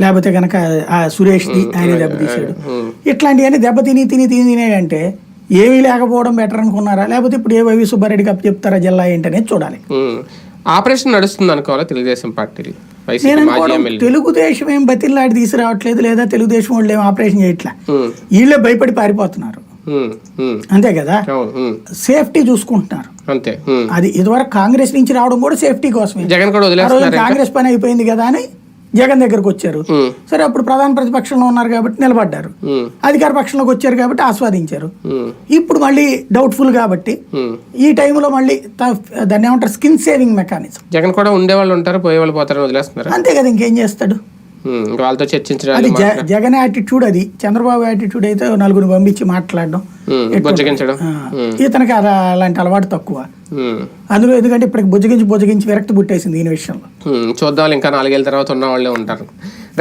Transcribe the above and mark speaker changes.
Speaker 1: లేకపోతే కనుక ఆ సురేష్ది ఆయన దెబ్బతీశాడు. ఇట్లాంటివన్నీ దెబ్బతిని తిని తిని తినేయంటే ఏమీ లేకపోవడం బెటర్ అనుకున్నారా? లేకపోతే ఇప్పుడు ఏ వైవి సుబ్బారెడ్డికి అప్పు చెప్తారా జిల్లా ఏంటనేది చూడాలి.
Speaker 2: ఆపరేషన్ నడుస్తుంది అనుకోవాలా తెలుగుదేశం పార్టీ
Speaker 1: తెలుగుదేశం ఏం బతిల్లాడి తీసుకురావట్లేదు లేదా తెలుగుదేశం వాళ్ళు ఏం ఆపరేషన్ చేయట్లా? వీళ్ళే భయపడి పారిపోతున్నారు. అంతే కదా. సేఫ్టీ చూసుకుంటున్నారు.
Speaker 2: అంతే.
Speaker 1: అది ఇదివరకు కాంగ్రెస్ నుంచి రావడం కూడా సేఫ్టీ కోసమే. కాంగ్రెస్ పని అయిపోయింది కదా అని జగన్ దగ్గరకు వచ్చారు. సరే అప్పుడు ప్రధాన ప్రతిపక్షంలో ఉన్నారు కాబట్టి నిలబడ్డారు. అధికార పక్షంలోకి వచ్చారు కాబట్టి ఆస్వాదించారు. ఇప్పుడు మళ్ళీ డౌట్ఫుల్ కాబట్టి. ఈ టైంలో మళ్ళీ దాన్ని ఏమంటారు? స్కిన్ సేవింగ్ మెకానిజం
Speaker 2: జగన్ కూడా ఉండేవాళ్ళు ఉంటారు పోయేవాళ్ళు వదిలేస్తున్నారు.
Speaker 1: అంతే కదా ఇంకేం చేస్తాడు?
Speaker 2: వాళ్ళతో
Speaker 1: అది
Speaker 2: చర్చించడానికి
Speaker 1: జ- జగన్ యాటిట్యూడ్ అది. చంద్రబాబు యాటిట్యూడ్ అయితే నలుగురు పంపించి మాట్లాడడం. ఇతనికి అలా అలాంటి అలవాటు తక్కువ.
Speaker 2: ఉమ్,
Speaker 1: అందులో ఎందుకంటే ఇప్పటికి బుజ్జగించి బుజ్జగించి విరక్తి పుట్టేసింది దీని విషయంలో.
Speaker 2: చూద్దాం ఇంకా నాలుగేళ్ళ తర్వాత ఉన్న వాళ్ళే ఉంటారు.